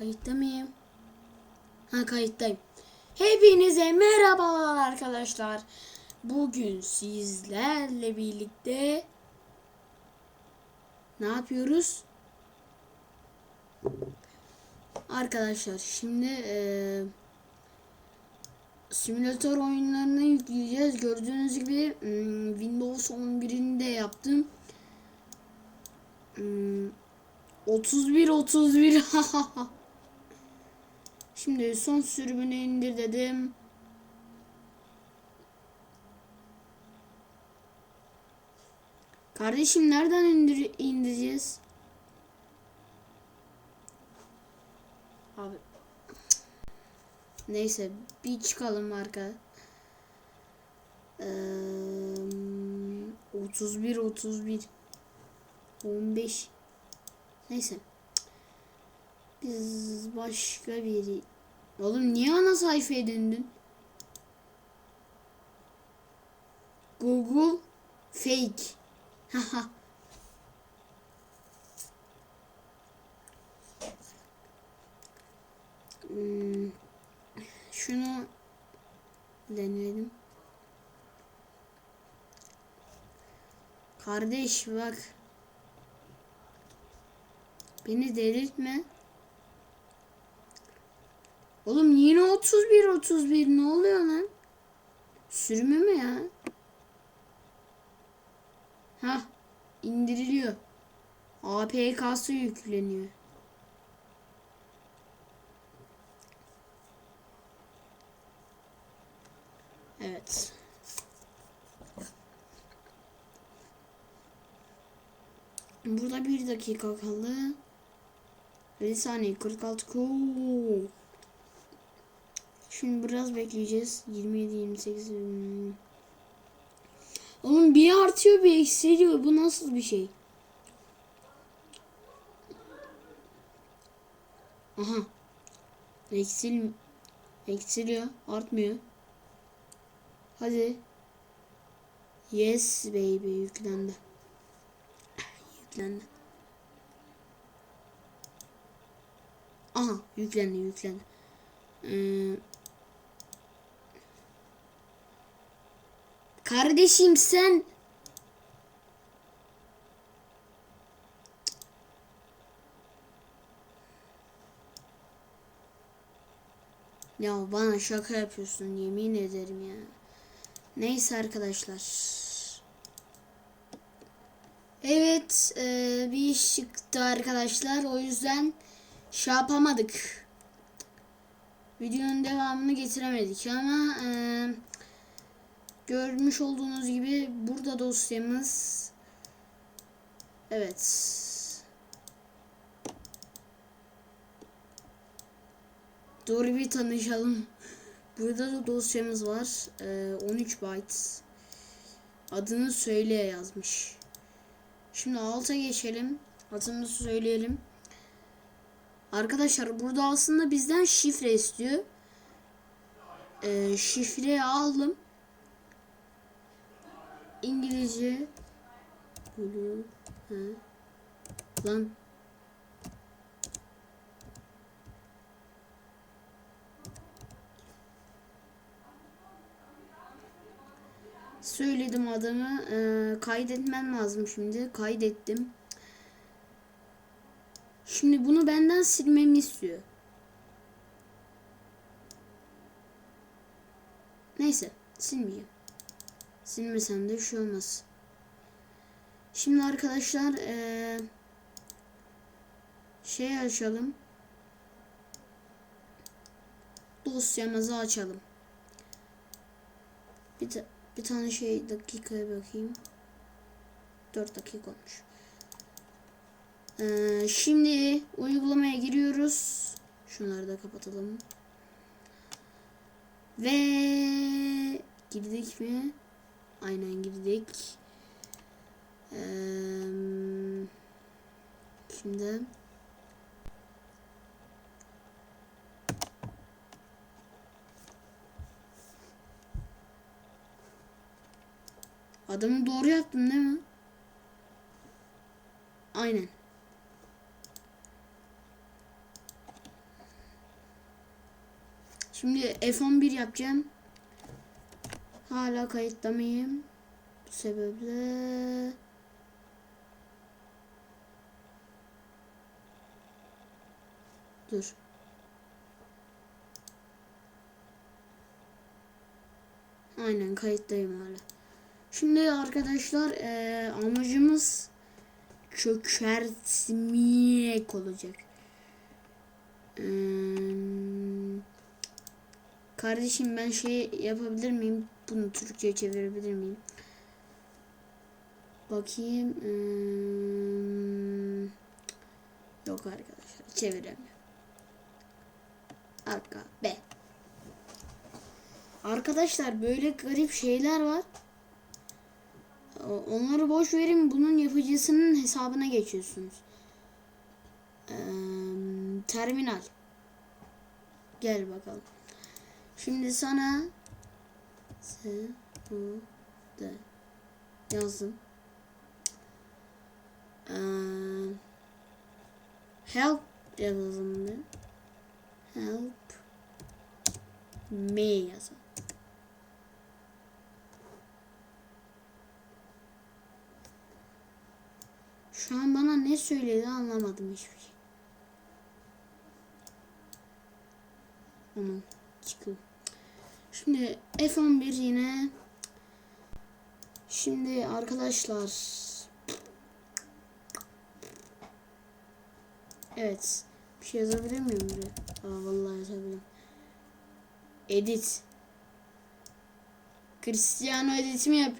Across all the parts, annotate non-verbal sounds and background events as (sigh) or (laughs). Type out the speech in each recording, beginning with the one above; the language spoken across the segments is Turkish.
Kayıtta mıyım? Ha kayıttayım. Hepinize merhabalar arkadaşlar. Bugün sizlerle birlikte ne yapıyoruz? Arkadaşlar şimdi eee simülatör oyunlarını yükleyeceğiz. Gördüğünüz gibi hmm, Windows 11'ini de yaptım. Hmm, 31 31 (laughs) Şimdi son sürümünü indir dedim. Kardeşim nereden indir indireceğiz? Abi Neyse bir çıkalım arka. Ee, 31 31 15 Neyse. Biz başka biri. Oğlum niye ana sayfaya döndün? Google fake. Haha. Hmm, şunu deneyelim. Kardeş bak. Beni delirtme. Oğlum yine 31 31 ne oluyor lan? Sürümü mü ya? Ha indiriliyor. APK'sı yükleniyor. Evet. Burada bir dakika kaldı. 50 saniye 46 cool. Şimdi biraz bekleyeceğiz. 27 28 hmm. Oğlum bir artıyor bir eksiliyor. Bu nasıl bir şey? Aha. Eksil eksiliyor, artmıyor. Hadi. Yes baby yüklendi. Yüklendi. Aha yüklendi yüklendi. Ee, kardeşim sen Ya bana şaka yapıyorsun yemin ederim ya. Neyse arkadaşlar. Evet e, bir iş çıktı arkadaşlar. O yüzden şey yapamadık. Videonun devamını getiremedik ama e, görmüş olduğunuz gibi burada dosyamız evet Doğru bir tanışalım. Burada da dosyamız var. Ee, 13 byte. Adını söyle yazmış. Şimdi alta geçelim. Adını söyleyelim. Arkadaşlar burada aslında bizden şifre istiyor. Ee, şifreyi aldım. İngilizce. Blue. Ha. Lan Söyledim adımı. Ee, kaydetmem lazım şimdi. Kaydettim. Şimdi bunu benden silmemi istiyor. Neyse. Silmeyeceğim. Silmesem de bir şey olmaz. Şimdi arkadaşlar ee, şey açalım. Dosyamızı açalım. Bir de bir tane şey dakikaya bakayım. 4 dakika olmuş. Ee, şimdi uygulamaya giriyoruz. Şunları da kapatalım. Ve girdik mi? Aynen girdik. Ee, şimdi Adamı doğru yaptım değil mi? Aynen. Şimdi F11 yapacağım. Hala kayıtta mıyım? Bu sebeple Dur. Aynen kayıttayım hala. Şimdi arkadaşlar eee, amacımız çökertmek olacak. Eee, kardeşim ben şey yapabilir miyim? Bunu Türkçe'ye çevirebilir miyim? Bakayım. eee, yok arkadaşlar çeviremiyorum. Arka B. Arkadaşlar böyle garip şeyler var. Onları boş verin. Bunun yapıcısının hesabına geçiyorsunuz. Eee, terminal. Gel bakalım. Şimdi sana S U D yazdım. Eee, help yazalım bir. Help me yazalım. Şu an bana ne söyledi anlamadım hiçbir şey. Aman çıkıyor. Şimdi F11 yine. Şimdi arkadaşlar. Evet. Bir şey yazabilir miyim buraya? Aa vallahi yazabilirim. Edit. Cristiano editimi yap.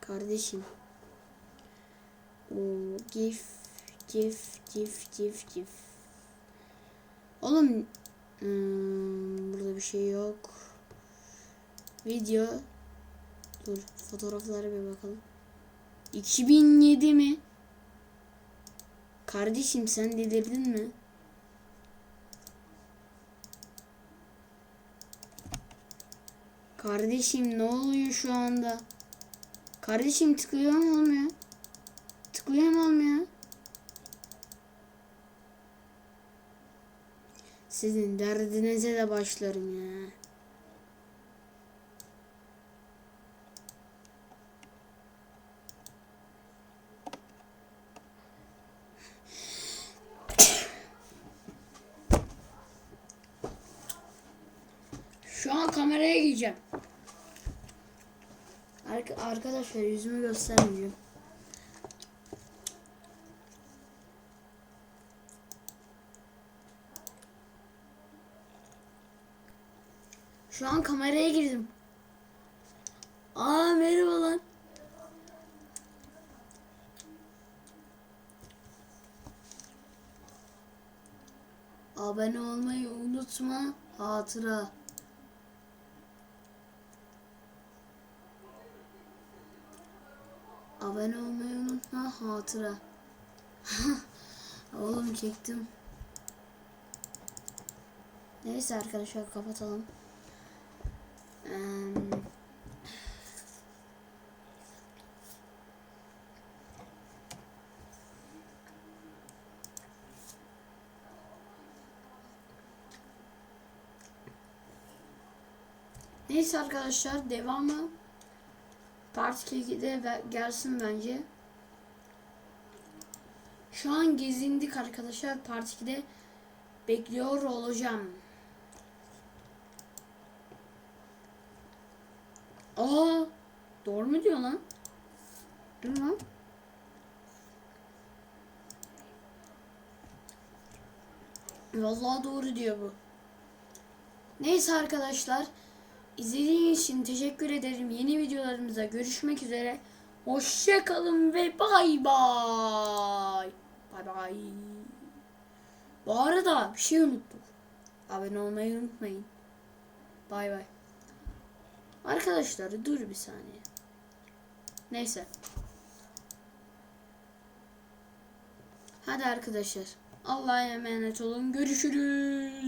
Kardeşim. Gif gif gif gif gif. Oğlum hmm, burada bir şey yok. Video. Dur fotoğraflara bir bakalım. 2007 mi? Kardeşim sen delirdin mi? Kardeşim ne oluyor şu anda? Kardeşim tıklıyor mu olmuyor? Mu olmuyor? Sizin derdinize de başlarım ya. Şu an kameraya gireceğim. Ark- arkadaşlar yüzümü göstermeyeceğim. Şu an kameraya girdim. Aa merhaba lan. Abone olmayı unutma. Hatıra. Abone olmayı unutma. Hatıra. (laughs) Oğlum çektim. Neyse arkadaşlar kapatalım. Neyse arkadaşlar devamı Part 2'de ve- gelsin bence. Şu an gezindik arkadaşlar. Part 2'de bekliyor olacağım. Aa, doğru mu diyor lan? Dur lan. Vallahi doğru diyor bu. Neyse arkadaşlar. İzlediğiniz için teşekkür ederim. Yeni videolarımızda görüşmek üzere. Hoşça kalın ve bay bay. Bay bay. Bu arada bir şey unuttuk. Abone olmayı unutmayın. Bay bay. Arkadaşlar dur bir saniye. Neyse. Hadi arkadaşlar. Allah'a emanet olun. Görüşürüz.